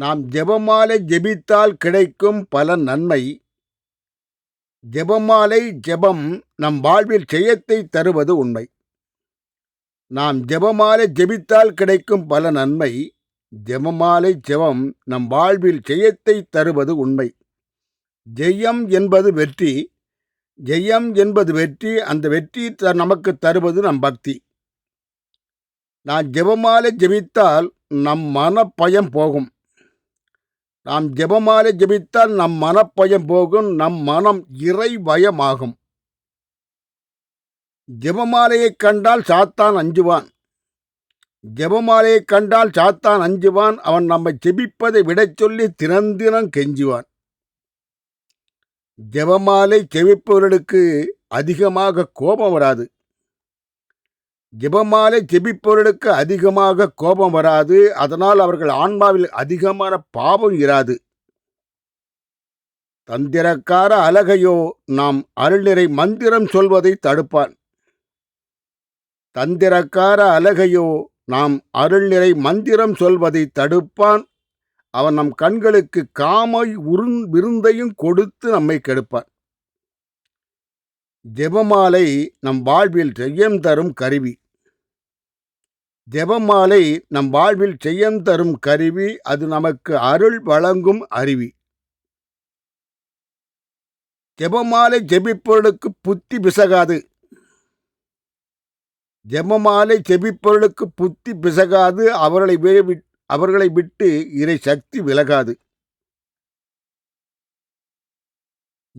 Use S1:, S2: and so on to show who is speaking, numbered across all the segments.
S1: நாம் ஜெபமாலை ஜெபித்தால் கிடைக்கும் பல நன்மை. ஜெபமாலை ஜெபம் நம் வாழ்வில் ஜெயத்தை தருவது உண்மை. நாம் ஜெபமாலை ஜெபித்தால் கிடைக்கும் பல நன்மை. ஜெபமாலை ஜெபம் நம் வாழ்வில் ஜெயத்தை தருவது உண்மை. ஜெயம் என்பது வெற்றி. ஜெயம் என்பது வெற்றி. அந்த வெற்றி த நமக்கு தருவது நம் பக்தி. நான் ஜெபமாலை ஜெபித்தால் நம் மனப்பயம் போகும். நாம் ஜெபமாலை ஜெபித்தால் நம் மனப்பயம் போகும் நம் மனம் இறைவயமாகும். ஜெபமாலையைக் கண்டால் சாத்தான் அஞ்சுவான். ஜெபமாலையைக் கண்டால் சாத்தான் அஞ்சுவான். அவன் நம்மை ஜெபிப்பதை விடச் சொல்லி தினந்தினம் கெஞ்சுவான். ஜெபமாலை ஜெபிப்பவர்களுக்கு அதிகமாக கோபம் வராது. ஜெபமாலை ஜெபிப்பவர்களுக்கு அதிகமாக கோபம் வராது. அதனால் அவர்கள் ஆன்மாவில் அதிகமான பாவம் இராது. தந்திரக்கார அலகையோ நாம் அருள்நிறை மந்திரம் சொல்வதை தடுப்பான். தந்திரக்கார அலகையோ நாம் அருள்நிறை மந்திரம் சொல்வதை தடுப்பான். அவன் நம் கண்களுக்கு காமை உருந் விருந்தையும் கொடுத்து நம்மை கெடுப்பான். ஜெபமாலை நம் வாழ்வில் செய்யம் தரும் கருவி. ஜெபமாலை நம் வாழ்வில் செய்யம் தரும் கருவி அது நமக்கு அருள் வழங்கும் அருவி. ஜெபமாலை ஜெபிப்பொருளுக்கு புத்தி பிசகாது. ஜெபமாலை ஜெபிப்பொருளுக்கு புத்தி பிசகாது அவர்களை அவர்களை விட்டு இறை சக்தி விலகாது.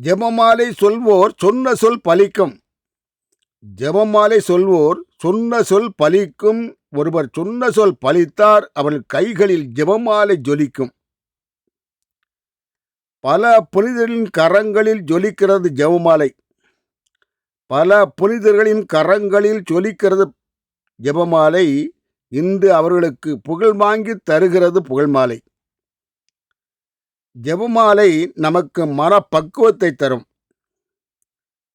S1: ஜெபமாலை சொல்வோர் சொன்ன சொல் பலிக்கும். ஜெபமாலை சொல்வோர் சொன்ன சொல் பலிக்கும். ஒருவர் சொன்ன சொல் பலித்தார் அவள் கைகளில் ஜெபமாலை ஜொலிக்கும். பல புனிதர்களின் கரங்களில் ஜொலிக்கிறது ஜெபமாலை. பல புனிதர்களின் கரங்களில் ஜொலிக்கிறது ஜெபமாலை. இன்று அவர்களுக்கு புகழ் வாங்கி தருகிறது புகழ்மாலை ஜெபமாலை நமக்கு மனப்பக்குவத்தை தரும்.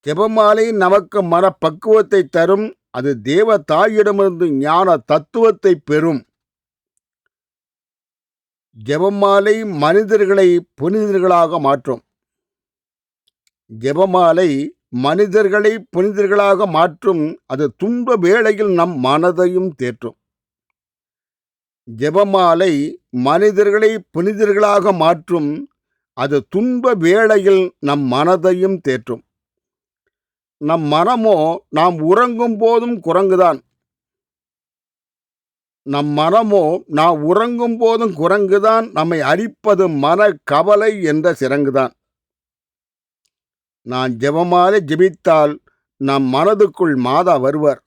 S1: ஜெபமாலை நமக்கு மனப்பக்குவத்தை தரும். அது தேவ தாயிடமிருந்து ஞான தத்துவத்தை பெறும். ஜெபமாலை மனிதர்களை புனிதர்களாக மாற்றும். ஜெபமாலை மனிதர்களை புனிதர்களாக மாற்றும். அது துன்ப வேளையில் நம் மனதையும் தேற்றும். ஜெபமாலை மனிதர்களை புனிதர்களாக மாற்றும் அது துன்ப வேளையில் நம் மனதையும் தேற்றும். நம் மனமோ நாம் உறங்கும் போதும் குரங்குதான். நம் மனமோ நாம் உறங்கும் போதும் குரங்குதான். நம்மை அரிப்பது மன கவலை என்ற சிறங்குதான் நான் ஜெபமாலை ஜெபித்தால் நம் மனதுக்குள் மாதா வருவர்.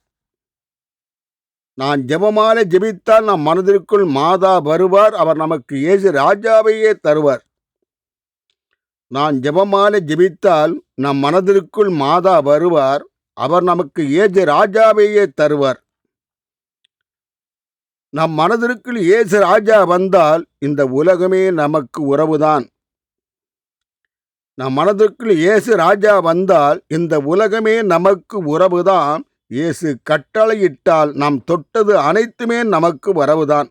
S1: நான் ஜெபமாலை ஜெபித்தால் நம் மனதிற்குள் மாதா வருவார் அவர் நமக்கு இயேசு ராஜாவையே தருவார். நான் ஜெபமாலை ஜெபித்தால் நம் மனதிற்குள் மாதா வருவார் அவர் நமக்கு ஏசு ராஜாவையே தருவார். நம் மனதிற்குள் ஏசு ராஜா வந்தால் இந்த உலகமே நமக்கு உறவுதான். நம் மனதிற்குள் ஏசு ராஜா வந்தால் இந்த உலகமே நமக்கு உறவுதான். இயேசு கட்டளையிட்டால் நாம் தொட்டது அனைத்துமே நமக்கு வரவுதான்.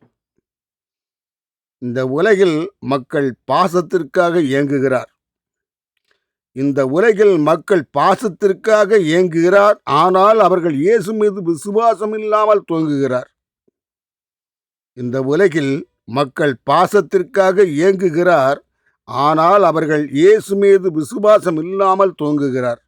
S1: இந்த உலகில் மக்கள் பாசத்திற்காக இயங்குகிறார். இந்த உலகில் மக்கள் பாசத்திற்காக இயங்குகிறார். ஆனால் அவர்கள் இயேசு மீது விசுவாசம் இல்லாமல் துவங்குகிறார் இந்த உலகில் மக்கள் பாசத்திற்காக இயங்குகிறார். ஆனால் அவர்கள் இயேசு மீது விசுவாசம் இல்லாமல் துவங்குகிறார்